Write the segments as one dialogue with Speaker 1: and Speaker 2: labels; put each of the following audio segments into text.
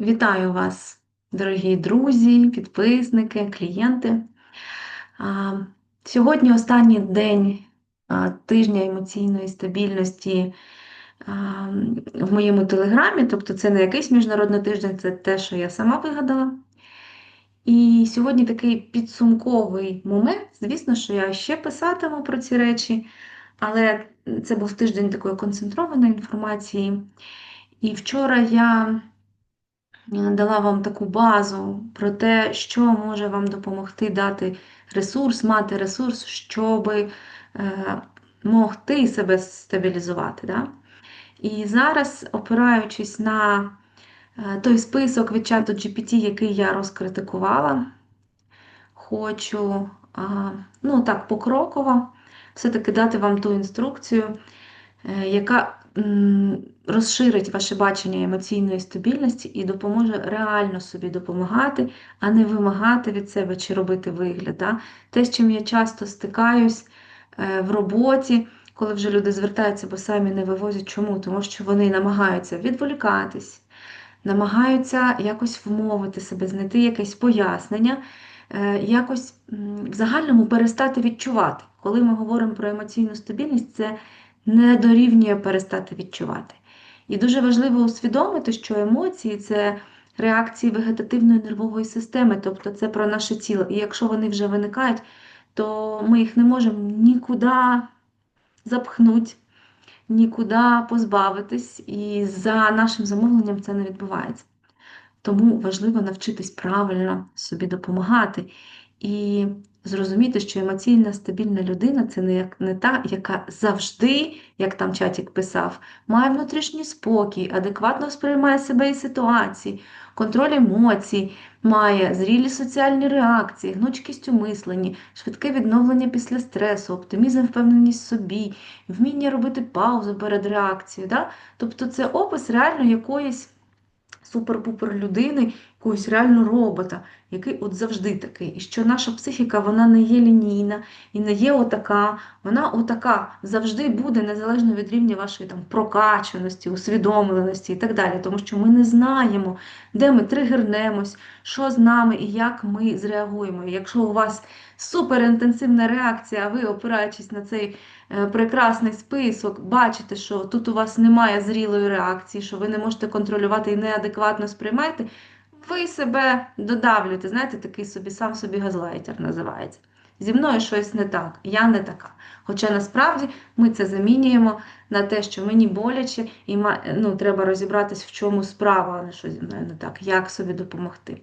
Speaker 1: Вітаю вас, дорогі друзі, підписники, клієнти. Сьогодні останній день тижня емоційної стабільності в моєму телеграмі, тобто це не якийсь міжнародний тиждень, це те, що я сама вигадала. І сьогодні такий підсумковий момент. Звісно, що я ще писатиму про ці речі, але це був тиждень такої концентрованої інформації. І вчора я дала вам таку базу про те, що може вам допомогти дати ресурс, мати ресурс, щоб е, могти себе стабілізувати. Да? І зараз, опираючись на е, той список від чату GPT, який я розкритикувала, хочу ну так, покроково все-таки дати вам ту інструкцію, е, яка розширить ваше бачення емоційної стабільності і допоможе реально собі допомагати, а не вимагати від себе чи робити вигляд. Да? Те, з чим я часто стикаюсь е, в роботі, коли вже люди звертаються, бо самі не вивозять. Чому? Тому що вони намагаються відволікатись, намагаються якось вмовити себе, знайти якесь пояснення. Е, якось в загальному перестати відчувати. Коли ми говоримо про емоційну стабільність, це не дорівнює перестати відчувати. І дуже важливо усвідомити, що емоції це реакції вегетативної нервової системи, тобто це про наше тіло. І якщо вони вже виникають, то ми їх не можемо нікуди запхнути, нікуди позбавитись, і за нашим замовленням це не відбувається. Тому важливо навчитись правильно собі допомагати. І зрозуміти, що емоційна стабільна людина це не як не та, яка завжди, як там чатік писав, має внутрішній спокій, адекватно сприймає себе і ситуації, контроль емоцій, має зрілі соціальні реакції, гнучкість у мисленні, швидке відновлення після стресу, оптимізм, впевненість в собі, вміння робити паузу перед реакцією. Да? Тобто це опис реально якоїсь супер-пупер людини, якогось реально робота, який от завжди такий. І що наша психіка вона не є лінійна і не є отака, вона отака завжди буде незалежно від рівня вашої там прокачаності, усвідомленості і так далі. Тому що ми не знаємо, де ми тригернемось, що з нами і як ми зреагуємо. І якщо у вас суперінтенсивна реакція, а ви, опираючись на цей е, прекрасний список, бачите, що тут у вас немає зрілої реакції, що ви не можете контролювати і неадекватно сприймаєте, ви себе додавлюєте, знаєте, такий собі сам собі газлайтер називається. Зі мною щось не так, я не така. Хоча насправді ми це замінюємо на те, що мені боляче, і ну, треба розібратись, в чому справа, а не що зі мною не так, як собі допомогти.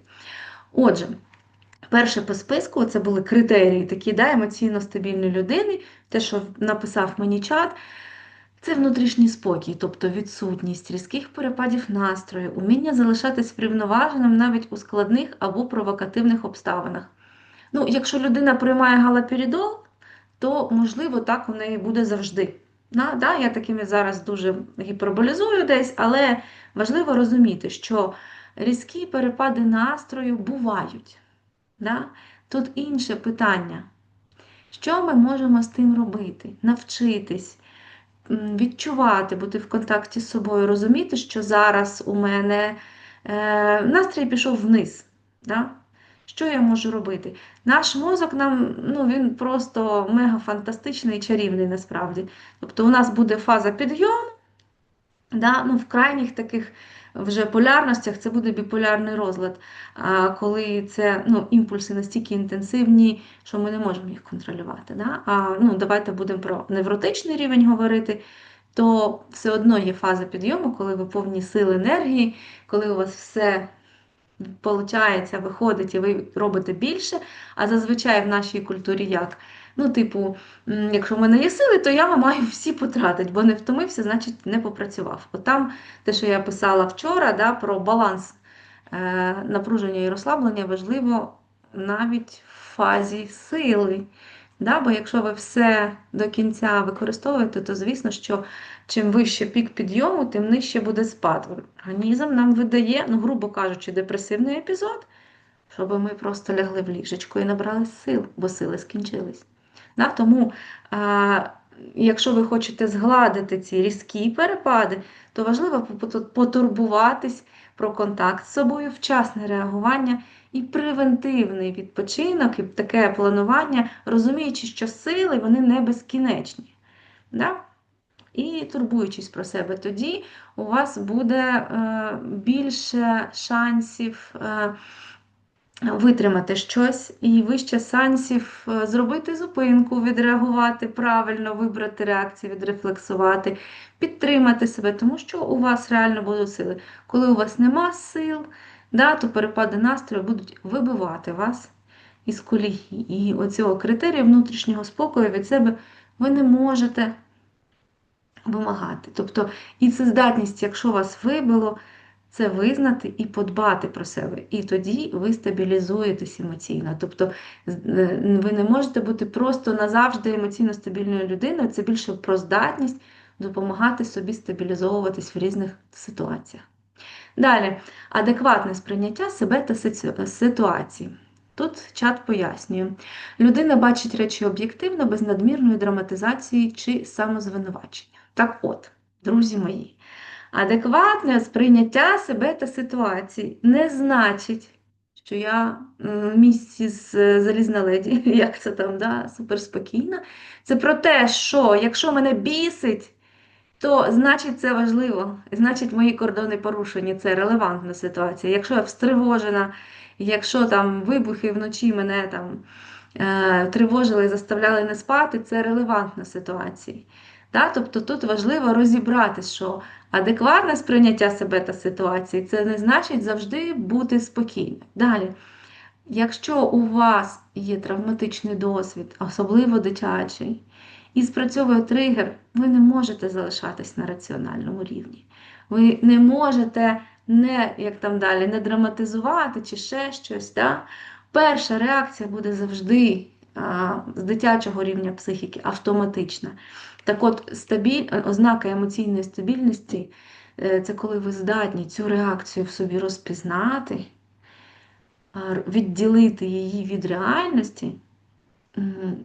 Speaker 1: Отже, перше по списку це були критерії такі да, емоційно стабільної людини, те, що написав мені чат. Це внутрішній спокій, тобто відсутність різких перепадів настрою, уміння залишатись врівноваженим навіть у складних або провокативних обставинах. Ну, Якщо людина приймає галаперидол, то, можливо, так у неї буде завжди. Да, да, Я такими зараз дуже гіперболізую десь, але важливо розуміти, що різкі перепади настрою бувають. Да? Тут інше питання. Що ми можемо з тим робити? Навчитись відчувати, бути в контакті з собою, розуміти, що зараз у мене е, настрій пішов вниз. Да? Що я можу робити? Наш мозок нам, ну, він просто мега фантастичний і чарівний насправді. Тобто у нас буде фаза підйому, да? ну, в крайніх таких вже полярностях це буде біполярний розлад, коли це ну, імпульси настільки інтенсивні, що ми не можемо їх контролювати. Да? А ну, давайте будемо про невротичний рівень говорити. То все одно є фаза підйому, коли ви повні сил енергії, коли у вас все виходить, виходить і ви робите більше. А зазвичай в нашій культурі як? Ну, типу, якщо в мене є сили, то я маю всі потратити, бо не втомився, значить не попрацював. От там те, що я писала вчора, да, про баланс е, напруження і розслаблення, важливо навіть в фазі сили. Да? Бо якщо ви все до кінця використовуєте, то звісно, що чим вище пік підйому, тим нижче буде спад. Організм нам видає, ну, грубо кажучи, депресивний епізод, щоб ми просто лягли в ліжечко і набрали сил, бо сили скінчились. Да? Тому а, якщо ви хочете згладити ці різкі перепади, то важливо потурбуватись про контакт з собою, вчасне реагування і превентивний відпочинок, і таке планування, розуміючи, що сили вони не безкінечні. Да? І турбуючись про себе, тоді у вас буде е, більше шансів. Е, витримати щось, і вище сансів е, зробити зупинку, відреагувати правильно, вибрати реакцію, відрефлексувати, підтримати себе, тому що у вас реально будуть сили. Коли у вас нема сил, да, то перепади настрою будуть вибивати вас із колії. І оцього критерію внутрішнього спокою від себе ви не можете вимагати. Тобто, і це здатність, якщо вас вибило, це визнати і подбати про себе. І тоді ви стабілізуєтесь емоційно. Тобто е, ви не можете бути просто назавжди емоційно стабільною людиною, це більше про здатність допомагати собі стабілізовуватись в різних ситуаціях. Далі, адекватне сприйняття себе та ситуації. Тут чат пояснює, людина бачить речі об'єктивно, без надмірної драматизації чи самозвинувачення. Так от, друзі мої, Адекватне сприйняття себе та ситуації не значить, що я в місці з залізна леді, як це там, да, суперспокійна. Це про те, що якщо мене бісить, то значить це важливо. Значить, мої кордони порушені, це релевантна ситуація. Якщо я встривожена, якщо там вибухи вночі мене там е, тривожили заставляли не спати, це релевантна ситуація. Да? Тобто тут важливо розібрати, що адекватне сприйняття себе та ситуації це не значить завжди бути спокійним. Далі, якщо у вас є травматичний досвід, особливо дитячий, і спрацьовує тригер, ви не можете залишатись на раціональному рівні. Ви не можете не, як там далі, не драматизувати чи ще щось. Да? Перша реакція буде завжди з дитячого рівня психіки автоматична. Так от, стабіль... ознака емоційної стабільності е, це коли ви здатні цю реакцію в собі розпізнати, відділити її від реальності,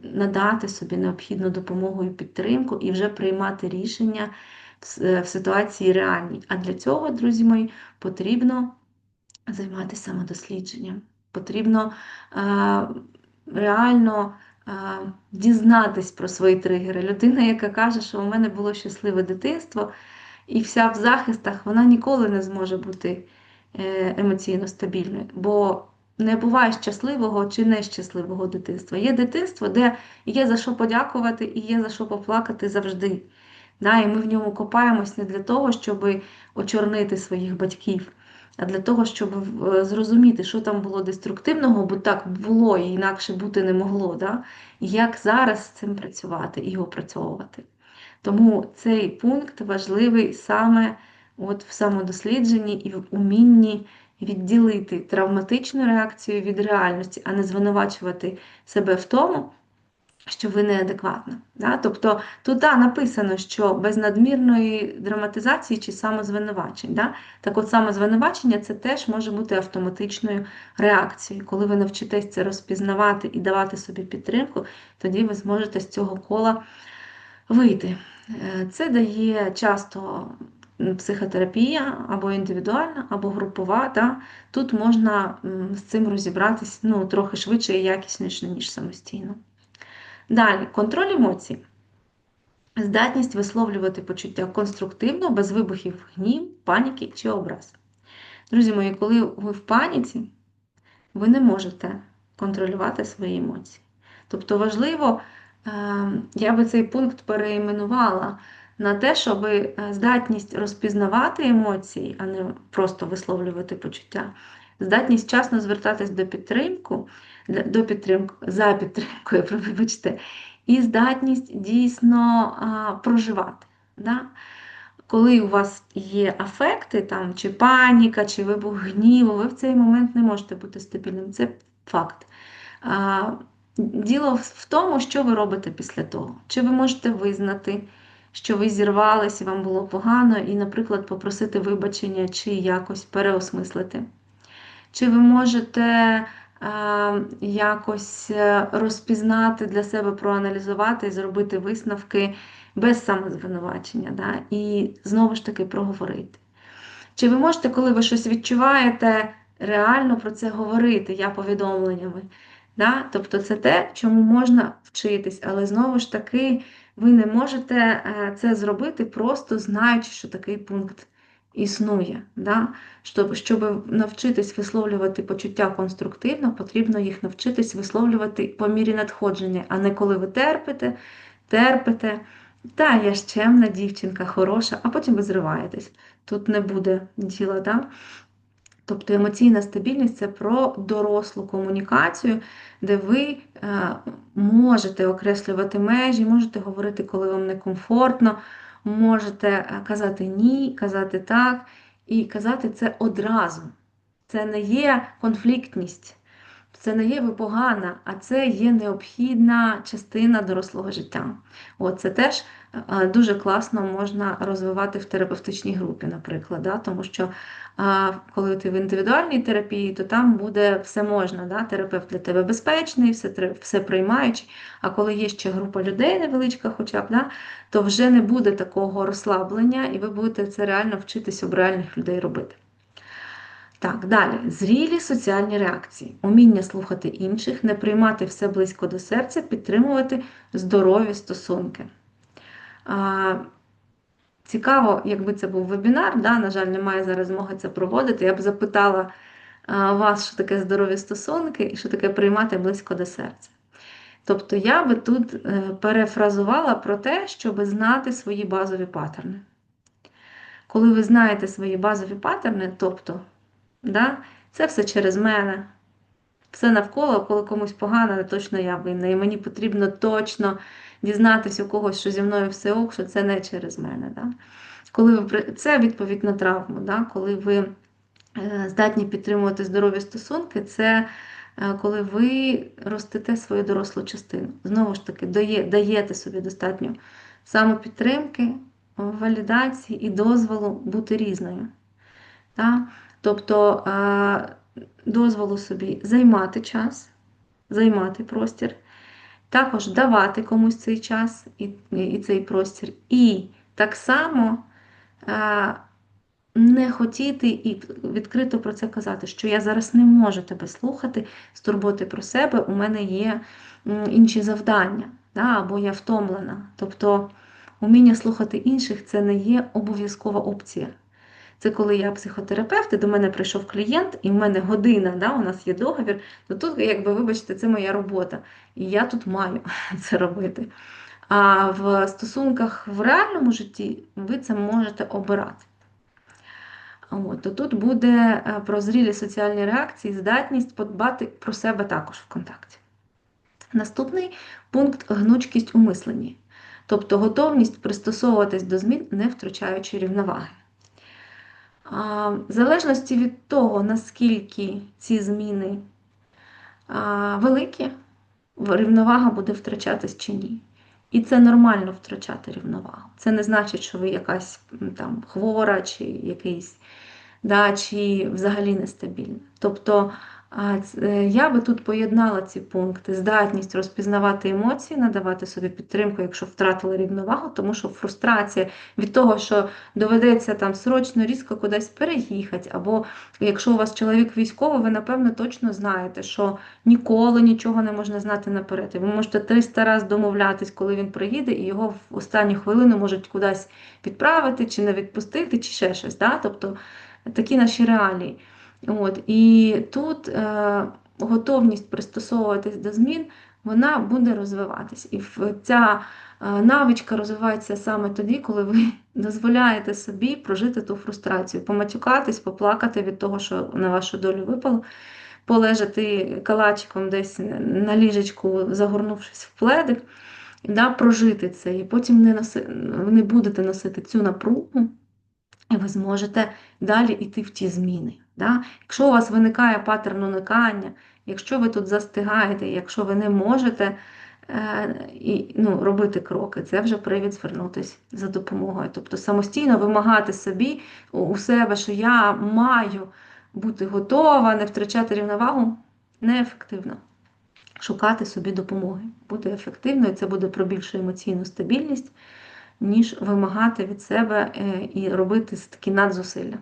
Speaker 1: надати собі необхідну допомогу і підтримку, і вже приймати рішення в е, ситуації реальній. А для цього, друзі мої, потрібно займатися самодослідженням. Потрібно реально дізнатись про свої тригери. Людина, яка каже, що у мене було щасливе дитинство, і вся в захистах, вона ніколи не зможе бути е, емоційно стабільною. Бо не буває щасливого чи нещасливого дитинства. Є дитинство, де є за що подякувати і є за що поплакати завжди. Да, І ми в ньому копаємось не для того, щоб очорнити своїх батьків для того, щоб е, зрозуміти, що там було деструктивного, бо так було і інакше бути не могло. Да? Як зараз з цим працювати і опрацьовувати. Тому цей пункт важливий саме от в самодослідженні і в умінні відділити травматичну реакцію від реальності, а не звинувачувати себе в тому що ви неадекватна. Да? Тобто тут да, написано, що без надмірної драматизації чи самозвинувачень. Да? Так от самозвинувачення це теж може бути автоматичною реакцією. Коли ви навчитесь це розпізнавати і давати собі підтримку, тоді ви зможете з цього кола вийти. Е, це дає часто психотерапія або індивідуальна, або групова. Да? Тут можна з цим розібратись ну, трохи швидше і якісніше, ніж самостійно. Далі, контроль емоцій. Здатність висловлювати почуття конструктивно, без вибухів гнів, паніки чи образ. Друзі мої, коли ви в паніці, ви не можете контролювати свої емоції. Тобто важливо, ем, я би цей пункт переіменувала на те, щоб е, здатність розпізнавати емоції, а не просто висловлювати почуття, здатність вчасно звертатись до підтримку до підтримки, за підтримкою, вибачте, і здатність дійсно а, проживати. Да? Коли у вас є афекти, там, чи паніка, чи вибух гніву, ви в цей момент не можете бути стабільним. Це факт. А, Діло в тому, що ви робите після того. Чи ви можете визнати, що ви зірвалися, вам було погано, і, наприклад, попросити вибачення, чи якось переосмислити. Чи ви можете якось е, розпізнати для себе, проаналізувати і зробити висновки без самозвинувачення. Да? І знову ж таки проговорити. Чи ви можете, коли ви щось відчуваєте, реально про це говорити, я повідомленнями? Да? Тобто це те, чому можна вчитись, але знову ж таки, ви не можете е, це зробити, просто знаючи, що такий пункт існує. Да? Щоб щоб навчитись висловлювати почуття конструктивно, потрібно їх навчитись висловлювати по мірі надходження, а не коли ви терпите, терпите. Та, я ж чемна дівчинка, хороша, а потім ви зриваєтесь. Тут не буде діла. Да? Тобто емоційна стабільність це про дорослу комунікацію, де ви е, можете окреслювати межі, можете говорити, коли вам некомфортно, можете е, казати ні, казати так, і казати це одразу. Це не є конфліктність, це не є ви погана, а це є необхідна частина дорослого життя. От, Це теж е, дуже класно можна розвивати в терапевтичній групі, наприклад. Да? Тому що коли ти в індивідуальній терапії, то там буде все можна. Да? Терапевт для тебе безпечний, все все приймаючий. А коли є ще група людей невеличка, хоча б, да? то вже не буде такого розслаблення, і ви будете це реально вчитись об реальних людей робити. Так, далі. Зрілі соціальні реакції, уміння слухати інших, не приймати все близько до серця, підтримувати здорові стосунки. А, Цікаво, якби це був вебінар, да, на жаль, немає зараз змоги це проводити. Я б запитала вас, що таке здорові стосунки і що таке приймати близько до серця. Тобто я би тут е, перефразувала про те, щоб знати свої базові паттерни. Коли ви знаєте свої базові паттерни, тобто Да? Це все через мене. Все навколо, коли комусь погано, не точно я винна. І мені потрібно точно дізнатися у когось, що зі мною все ок, що це не через мене. Да? Коли ви Це відповідь на травму. Да? Коли ви е, здатні підтримувати здорові стосунки, це е, коли ви ростете свою дорослу частину. Знову ж таки, даєте собі достатньо самопідтримки, валідації і дозволу бути різною. Да? Тобто дозволу собі займати час, займати простір, також давати комусь цей час і, і цей простір. І так само не хотіти і відкрито про це казати, що я зараз не можу тебе слухати, з турботи про себе, у мене є інші завдання, да, або я втомлена. Тобто уміння слухати інших це не є обов'язкова опція. Це коли я психотерапевт, і до мене прийшов клієнт, і в мене година, да, у нас є договір, то тут, якби, вибачте, це моя робота. І я тут маю це робити. А в стосунках в реальному житті ви це можете обирати. От, то Тут буде е, про зрілі соціальні реакції, здатність подбати про себе також в контакті. Наступний пункт гнучкість у мисленні, тобто готовність пристосовуватись до змін, не втрачаючи рівноваги. В залежності від того, наскільки ці зміни великі, рівновага буде втрачатись чи ні. І це нормально втрачати рівновагу. Це не значить, що ви якась там хвора, чи якийсь, да, чи взагалі нестабільна. Тобто я би тут поєднала ці пункти: здатність розпізнавати емоції, надавати собі підтримку, якщо втратили рівновагу, тому що фрустрація від того, що доведеться там срочно різко кудись переїхати, або якщо у вас чоловік військовий, ви напевно точно знаєте, що ніколи нічого не можна знати наперед. Ви можете 300 разів домовлятись, коли він приїде, і його в останню хвилину можуть кудись відправити, чи не відпустити, чи ще щось. Да? Тобто такі наші реалії. От, І тут е, готовність пристосовуватись до змін, вона буде розвиватись. І ця е, навичка розвивається саме тоді, коли ви дозволяєте собі прожити ту фрустрацію, поматюкатись, поплакати від того, що на вашу долю випало, полежати калачиком десь на ліжечку, загорнувшись в пледик, да, прожити це. І потім не, носи, не будете носити цю напругу, і ви зможете далі йти в ті зміни. Да? Якщо у вас виникає паттерн уникання, якщо ви тут застигаєте, якщо ви не можете е, і, ну, робити кроки, це вже привід звернутися за допомогою. Тобто самостійно вимагати собі у себе, що я маю бути готова, не втрачати рівновагу, неефективно. Шукати собі допомоги. Буде ефективно, і це буде про більшу емоційну стабільність, ніж вимагати від себе е, і робити такі надзусилля.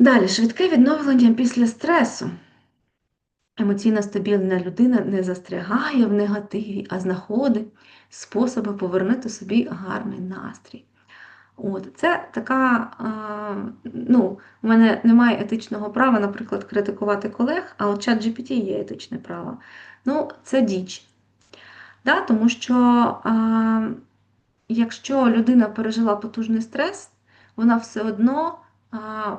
Speaker 1: Далі, швидке відновлення після стресу. Емоційно стабільна людина не застрягає в негативі, а знаходить способи повернути собі гарний настрій. От, Це така, ну, у мене немає етичного права, наприклад, критикувати колег, а от чат GPT є етичне право. Ну, це діч. Да? Тому що а, якщо людина пережила потужний стрес, вона все одно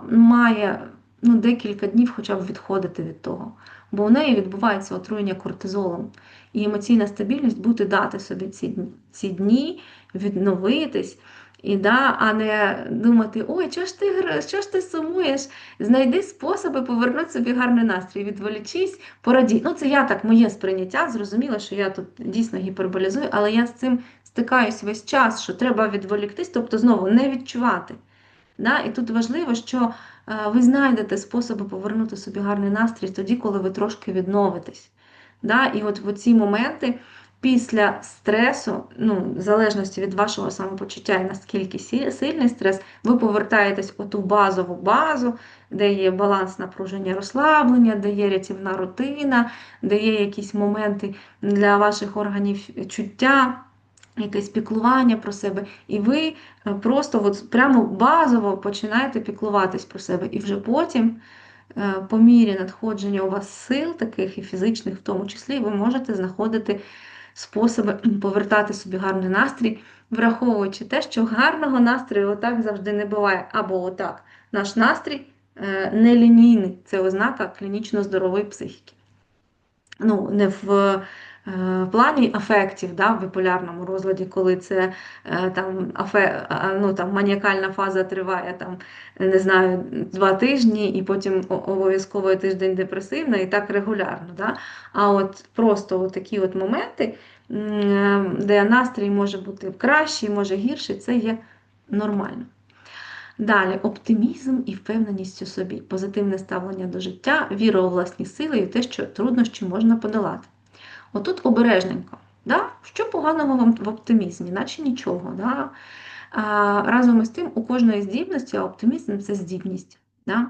Speaker 1: має ну, декілька днів хоча б відходити від того. Бо у неї відбувається отруєння кортизолом. І емоційна стабільність буде дати собі ці, ці дні, відновитись. І, да, А не думати, ой, чого ж ти що ж ти сумуєш? Знайди способи повернути собі гарний настрій, відволічись, порадій. Ну, це я так, моє сприйняття. Зрозуміло, що я тут дійсно гіперболізую, але я з цим стикаюсь весь час, що треба відволіктись, тобто знову не відчувати. Да? І тут важливо, що е, ви знайдете способи повернути собі гарний настрій тоді, коли ви трошки відновитесь. Да? І от в ці моменти після стресу, ну, в залежності від вашого самопочуття і наскільки сильний стрес, ви повертаєтесь у ту базову базу, де є баланс напруження розслаблення, де є рятівна рутина, де є якісь моменти для ваших органів чуття. Якесь піклування про себе, і ви е, просто от прямо базово починаєте піклуватись про себе. І вже потім, е, по мірі надходження у вас сил, таких і фізичних, в тому числі, ви можете знаходити способи повертати собі гарний настрій, враховуючи те, що гарного настрою отак завжди не буває. Або отак. Наш настрій е, нелінійний, це ознака клінічно здорової психіки. Ну, не в в плані афектів да, в біполярному розладі, коли це е, там, афе, ну, там, маніакальна фаза триває там, не знаю, два тижні, і потім обов'язково тиждень депресивна, і так регулярно. Да? А от просто от такі от моменти, де настрій може бути кращий, може гірший, це є нормально. Далі оптимізм і впевненість у собі, позитивне ставлення до життя, віра у власні сили і те, що труднощі можна подолати. Отут обережненько. Да? Що поганого вам в оптимізмі, наче нічого. Да? А, Разом із тим, у кожної здібності, а оптимізм це здібність. Да?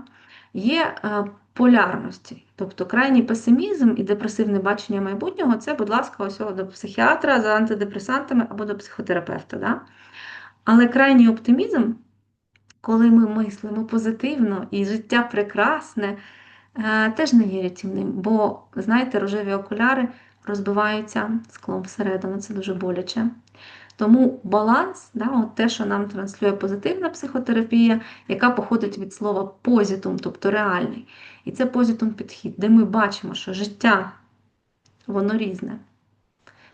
Speaker 1: Є е, полярності, тобто крайній песимізм і депресивне бачення майбутнього це, будь ласка, ось до психіатра за антидепресантами або до психотерапевта. Да? Але крайній оптимізм, коли ми мислимо позитивно і життя прекрасне, е, теж не є рятівним, бо, знаєте, рожеві окуляри розбиваються склом всередину, це дуже боляче. Тому баланс, да, от те, що нам транслює позитивна психотерапія, яка походить від слова позитум, тобто реальний. І це позитум підхід, де ми бачимо, що життя, воно різне.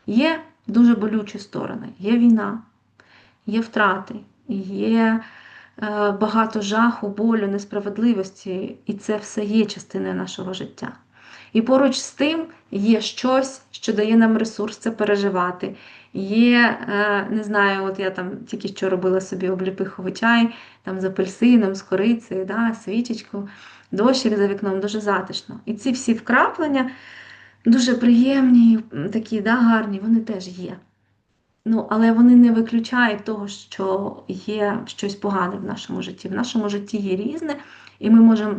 Speaker 1: Є дуже болючі сторони, є війна, є втрати, є е, багато жаху, болю, несправедливості, і це все є частиною нашого життя. І поруч з тим є щось, що дає нам ресурс це переживати. Є, е, не знаю, от я там тільки що робила собі обліпиховий чай там з апельсином, з корицею, да, свічечку, дощик за вікном, дуже затишно. І ці всі вкраплення дуже приємні, такі да, гарні, вони теж є. Ну, Але вони не виключають того, що є щось погане в нашому житті. В нашому житті є різне, і ми можемо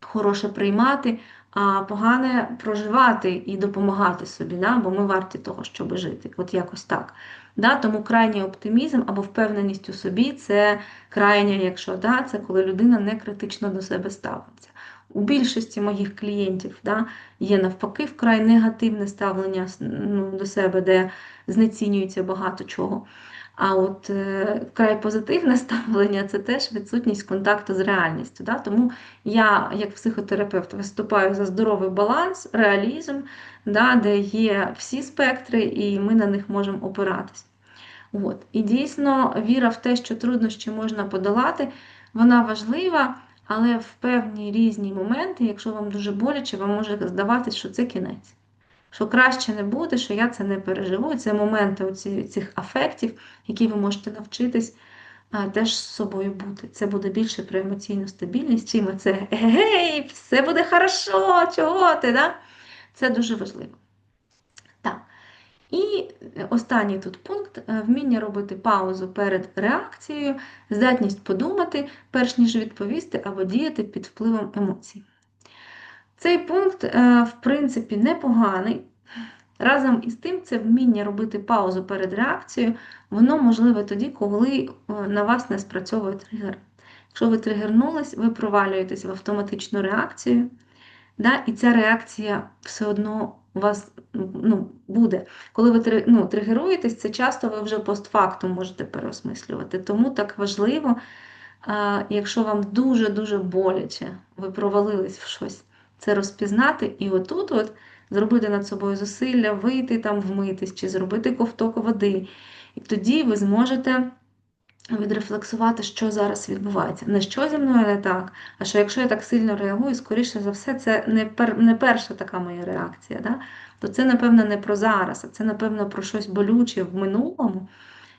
Speaker 1: хороше приймати, а погане проживати і допомагати собі, да? бо ми варті того, щоб жити. От якось так. Да? Тому крайній оптимізм або впевненість у собі це крайня, якщо да, це коли людина не критично до себе ставиться. У більшості моїх клієнтів да, є навпаки вкрай негативне ставлення ну, до себе, де знецінюється багато чого. А от е, вкрай позитивне ставлення це теж відсутність контакту з реальністю. Да? Тому я, як психотерапевт, виступаю за здоровий баланс, реалізм, да, де є всі спектри, і ми на них можемо опиратись. От. І дійсно віра в те, що труднощі можна подолати, вона важлива, але в певні різні моменти, якщо вам дуже боляче, вам може здаватися, що це кінець що краще не буде, що я це не переживу. Це моменти оці, цих афектів, які ви можете навчитись теж з собою бути. Це буде більше про емоційну стабільність, чим це гей, все буде хорошо, чого ти? Да? Це дуже важливо. Так. І останній тут пункт е, вміння робити паузу перед реакцією, здатність подумати, перш ніж відповісти або діяти під впливом емоцій. Цей пункт, е, в принципі, непоганий. Разом із тим, це вміння робити паузу перед реакцією, воно можливе тоді, коли е, на вас не спрацьовує тригер. Якщо ви тригернулись, ви провалюєтесь в автоматичну реакцію, да, і ця реакція все одно у вас ну, буде. Коли ви ну, тригеруєтесь, це часто ви вже постфактум можете переосмислювати. Тому так важливо, якщо вам дуже-дуже боляче, ви провалились в щось, це розпізнати і отут от зробити над собою зусилля, вийти там, вмитись, чи зробити ковток води. І тоді ви зможете відрефлексувати, що зараз відбувається. Не що зі мною не так, а що якщо я так сильно реагую, скоріше за все, це не пер, не перша така моя реакція. Да? То це, напевно, не про зараз, а це, напевно, про щось болюче в минулому.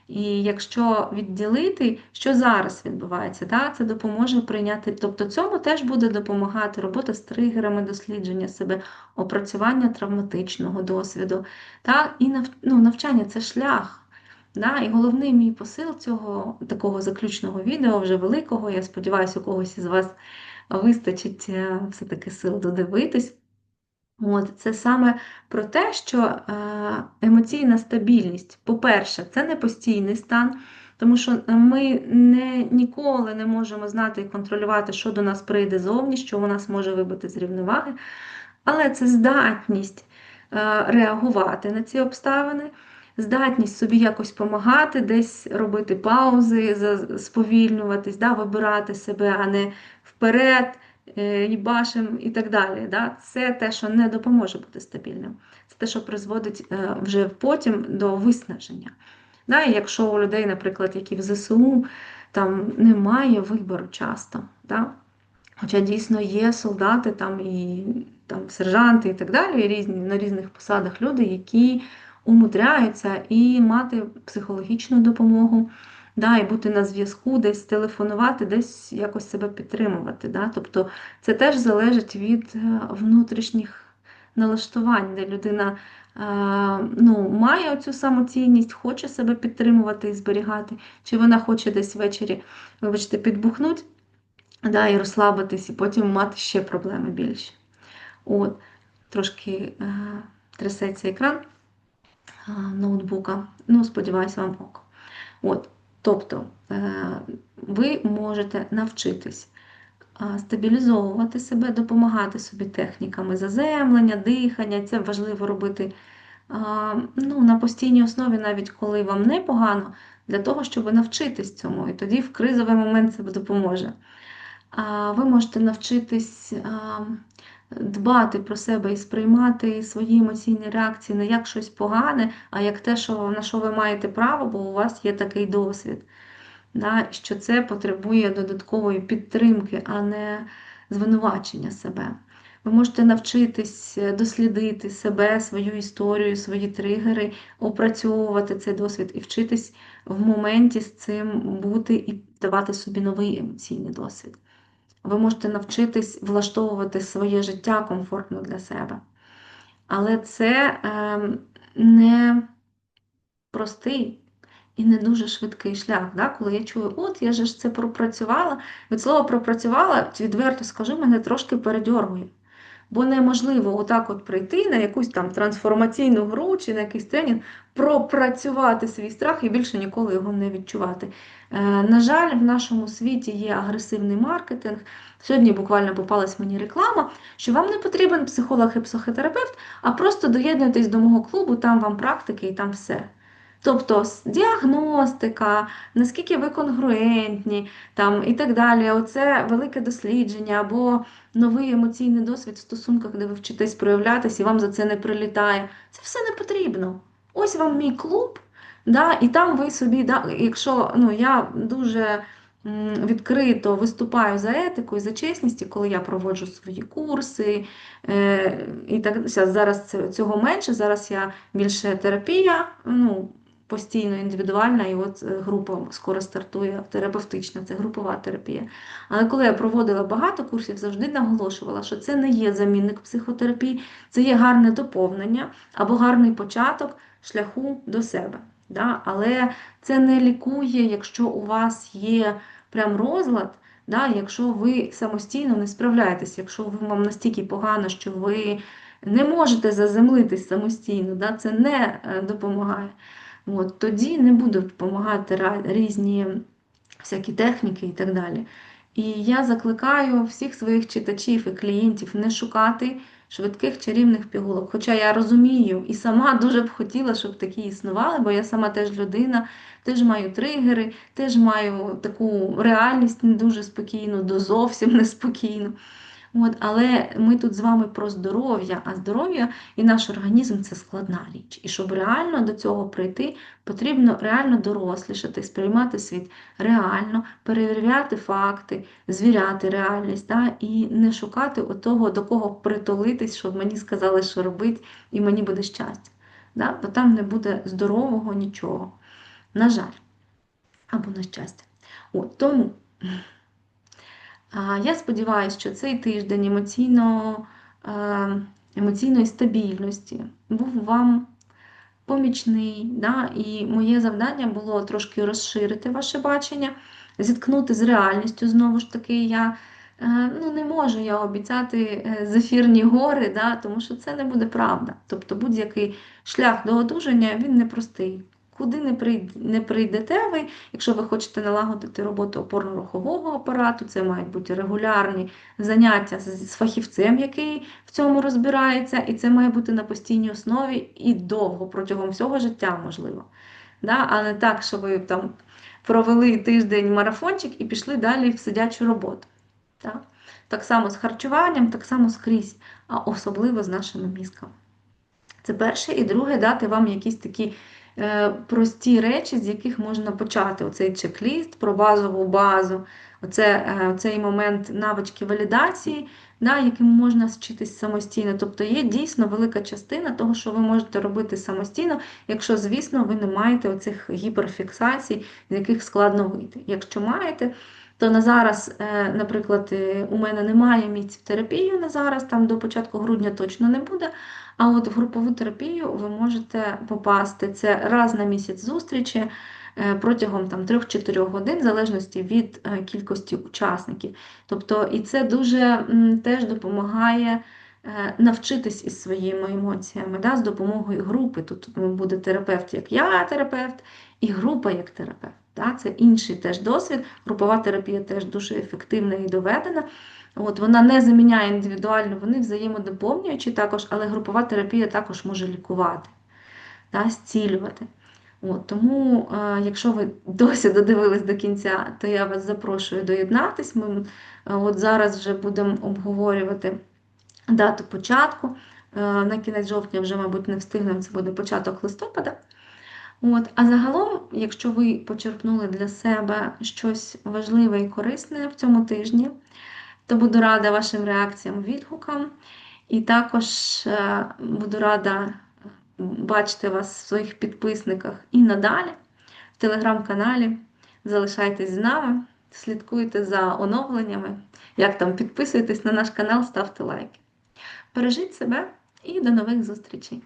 Speaker 1: І якщо відділити, що зараз відбувається, да, це допоможе прийняти. Тобто цьому теж буде допомагати робота з тригерами, дослідження себе, опрацювання травматичного досвіду. Та, І ну, навчання це шлях. Да? І головний мій посил цього такого заключного відео, вже великого, я сподіваюся, у когось із вас вистачить е, все-таки сил додивитись. От, Це саме про те, що е, емоційна стабільність, по-перше, це не постійний стан, тому що ми не, ніколи не можемо знати і контролювати, що до нас прийде зовні, що у нас може вибити з рівноваги. Але це здатність е, реагувати на ці обставини здатність собі якось допомагати, десь робити паузи, сповільнюватись, да, вибирати себе, а не вперед, їбашим е, і так далі. Да? Це те, що не допоможе бути стабільним. Це те, що призводить е, вже потім до виснаження. Да? І Якщо у людей, наприклад, які в ЗСУ, там немає вибору часто. Да? Хоча дійсно є солдати там і там сержанти і так далі, різні, на різних посадах люди, які умудряються і мати психологічну допомогу, да, і бути на зв'язку, десь телефонувати, десь якось себе підтримувати. Да? Тобто це теж залежить від е, внутрішніх налаштувань, де людина е, ну, має оцю самоцінність, хоче себе підтримувати і зберігати, чи вона хоче десь ввечері, вибачте, підбухнути да, і розслабитись, і потім мати ще проблеми більше. От, Трошки е, трясеться екран ноутбука. Ну, сподіваюся, вам ок. От, Тобто е, ви можете навчитись стабілізовувати себе, допомагати собі техніками заземлення, дихання. Це важливо робити ну, на постійній основі, навіть коли вам непогано, для того, щоб навчитись цьому. І тоді в кризовий момент це допоможе. Ви можете навчитись дбати про себе і сприймати свої емоційні реакції не як щось погане, а як те, що, на що ви маєте право, бо у вас є такий досвід. Да, Що це потребує додаткової підтримки, а не звинувачення себе. Ви можете навчитись дослідити себе, свою історію, свої тригери, опрацьовувати цей досвід і вчитись в моменті з цим бути і давати собі новий емоційний досвід ви можете навчитись влаштовувати своє життя комфортно для себе. Але це е, не простий і не дуже швидкий шлях. Да? Коли я чую, от я ж це пропрацювала, від слова пропрацювала, відверто скажу, мене трошки передьоргує. Бо неможливо отак от прийти на якусь там трансформаційну гру чи на якийсь тренінг, пропрацювати свій страх і більше ніколи його не відчувати. Е, на жаль, в нашому світі є агресивний маркетинг. Сьогодні буквально попалась мені реклама, що вам не потрібен психолог і психотерапевт, а просто доєднуйтесь до мого клубу, там вам практики і там все. Тобто діагностика, наскільки ви конгруентні там, і так далі. Оце велике дослідження або новий емоційний досвід в стосунках, де ви вчитесь проявлятися і вам за це не прилітає. Це все не потрібно. Ось вам мій клуб, да, і там ви собі, да, якщо ну, я дуже відкрито виступаю за етику і за чесність, коли я проводжу свої курси. Е, і так Зараз цього менше, зараз я більше терапія. ну, постійно індивідуальна, і от е, група скоро стартує терапевтична, це групова терапія. Але коли я проводила багато курсів, завжди наголошувала, що це не є замінник психотерапії, це є гарне доповнення або гарний початок шляху до себе. Да? Але це не лікує, якщо у вас є прям розлад, да? якщо ви самостійно не справляєтесь, якщо ви- вам настільки погано, що ви не можете заземлитись самостійно, да? це не е, допомагає. От, тоді не будуть допомагати різні всякі техніки і так далі. І я закликаю всіх своїх читачів і клієнтів не шукати швидких чарівних пігулок. Хоча я розумію і сама дуже б хотіла, щоб такі існували, бо я сама теж людина, теж маю тригери, теж маю таку реальність не дуже спокійну, до зовсім неспокійну. От, але ми тут з вами про здоров'я, а здоров'я і наш організм це складна річ. І щоб реально до цього прийти, потрібно реально дорослішати, сприймати світ реально, перевіряти факти, звіряти реальність, да? і не шукати того, до кого притулитись, щоб мені сказали, що робити, і мені буде щастя. Да? Бо там не буде здорового нічого. На жаль, або на щастя. От, тому. Я сподіваюся, що цей тиждень емоційно, е, емоційної стабільності був вам помічний. Да? І моє завдання було трошки розширити ваше бачення, зіткнути з реальністю. Знову ж таки, я е, ну, не можу я обіцяти е, зефірні гори, да? тому що це не буде правда. Тобто будь-який шлях до одужання він непростий. Куди не прийдете ви, якщо ви хочете налагодити роботу опорно-рухового апарату, це мають бути регулярні заняття з фахівцем, який в цьому розбирається, і це має бути на постійній основі і довго, протягом всього життя, можливо. Да? А не так, що ви там провели тиждень марафончик і пішли далі в сидячу роботу. Так? Так само з харчуванням, так само скрізь, а особливо з нашими мізками. Це перше. І друге, дати вам якісь такі е, прості речі, з яких можна почати. Оцей чек-ліст про базову базу, оце, е, цей момент навички валідації, да, яким можна вчитись самостійно. Тобто є дійсно велика частина того, що ви можете робити самостійно, якщо, звісно, ви не маєте оцих гіперфіксацій, з яких складно вийти. Якщо маєте, то на зараз, е, наприклад, е, у мене немає місць в терапію на зараз, там до початку грудня точно не буде. А от в групову терапію ви можете попасти це раз на місяць зустрічі е, протягом там 3-4 годин, в залежності від кількості учасників. Тобто, і це дуже теж допомагає навчитись із своїми емоціями да, з допомогою групи. Тут буде терапевт, як я терапевт, і група як терапевт. Це інший теж досвід. Групова терапія теж дуже ефективна і доведена. От, Вона не заміняє індивідуально, вони взаємодоповнюючі також, але групова терапія також може лікувати, да, зцілювати. От, Тому, е, якщо ви досі додивились до кінця, то я вас запрошую доєднатись. Ми е, от зараз вже будемо обговорювати дату початку. Е, на кінець жовтня вже, мабуть, не встигнемо, це буде початок листопада. От, А загалом, якщо ви почерпнули для себе щось важливе і корисне в цьому тижні, то буду рада вашим реакціям, відгукам. І також е, буду рада бачити вас в своїх підписниках і надалі в телеграм-каналі. Залишайтесь з нами, слідкуйте за оновленнями. Як там підписуйтесь на наш канал, ставте лайки. Бережіть себе і до нових зустрічей!